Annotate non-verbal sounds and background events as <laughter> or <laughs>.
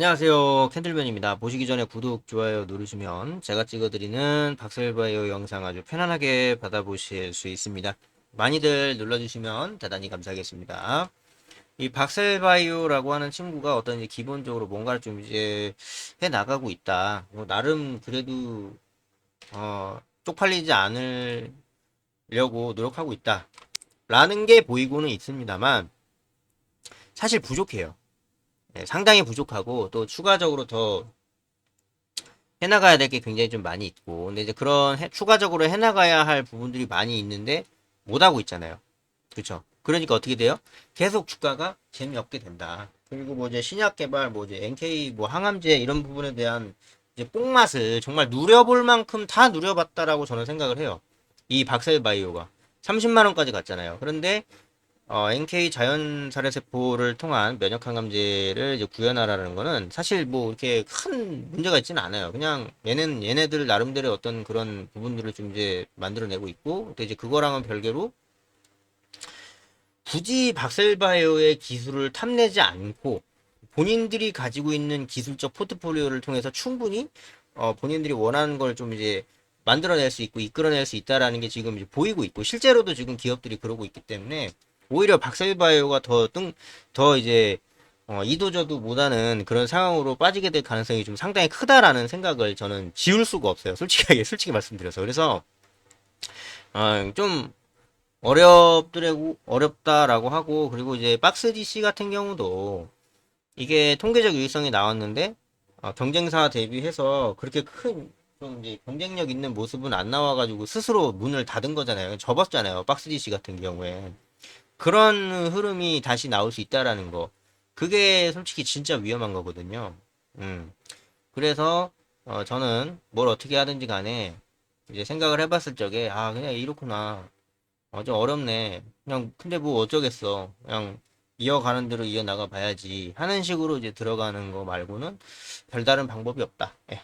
안녕하세요. 캔들변입니다. 보시기 전에 구독, 좋아요 누르시면 제가 찍어드리는 박셀바이오 영상 아주 편안하게 받아보실 수 있습니다. 많이들 눌러주시면 대단히 감사하겠습니다. 이 박셀바이오라고 하는 친구가 어떤 이제 기본적으로 뭔가를 좀 이제 해 나가고 있다. 뭐 나름 그래도 어, 쪽팔리지 않으려고 노력하고 있다. 라는 게 보이고는 있습니다만 사실 부족해요. 네, 상당히 부족하고 또 추가적으로 더 해나가야 될 게 굉장히 좀 많이 있고 근데 이제 그런 해- 추가적으로 해나가야 할 부분들이 많이 있는데 못하고 있잖아요. 그렇죠 그러니까 어떻게 돼요? 계속 주가가 재미없게 된다. 그리고 뭐 이제 신약 개발 뭐 이제 NK 뭐 항암제 이런 부분에 대한 이제 뽕맛을 정말 누려볼 만큼 다 누려봤다라고 저는 생각을 해요. 이 박셀바이오가. 30만 원까지 갔잖아요. 그런데 어, NK 자연 살해세포를 통한 면역 항암제를 이제 구현하라는 거는 사실 뭐 이렇게 큰 문제가 있지는 않아요. 그냥 얘는 얘네들 나름대로 어떤 그런 부분들을 좀 이제 만들어내고 있고 또 이제 그거랑은 별개로 굳이 박셀바이오의 기술을 탐내지 않고 본인들이 가지고 있는 기술적 포트폴리오를 통해서 충분히 어, 본인들이 원하는 걸 좀 이제 만들어낼 수 있고 이끌어낼 수 있다라는 게 지금 보이고 있고 실제로도 지금 기업들이 그러고 있기 때문에 오히려 박셀바이오가 더 뜬, 더 이제, 어, 이도저도 못하는 그런 상황으로 빠지게 될 가능성이 좀 상당히 크다라는 생각을 저는 지울 수가 없어요. 솔직하게, <laughs> 솔직히 말씀드려서. 그래서, 어, 좀, 어렵더라고, 어렵다라고 하고, 그리고 이제 박스 DC 같은 경우도, 이게 통계적 유의성이 나왔는데, 어, 경쟁사 대비해서 그렇게 큰, 좀 이제 경쟁력 있는 모습은 안 나와가지고 스스로 문을 닫은 거잖아요. 접었잖아요. 박스 DC 같은 경우에. 그런 흐름이 다시 나올 수 있다라는 거. 그게 솔직히 진짜 위험한 거거든요. 음. 그래서, 어, 저는 뭘 어떻게 하든지 간에 이제 생각을 해봤을 적에, 아, 그냥 이렇구나. 어, 좀 어렵네. 그냥, 근데 뭐 어쩌겠어. 그냥 이어가는 대로 이어나가 봐야지. 하는 식으로 이제 들어가는 거 말고는 별다른 방법이 없다. 예.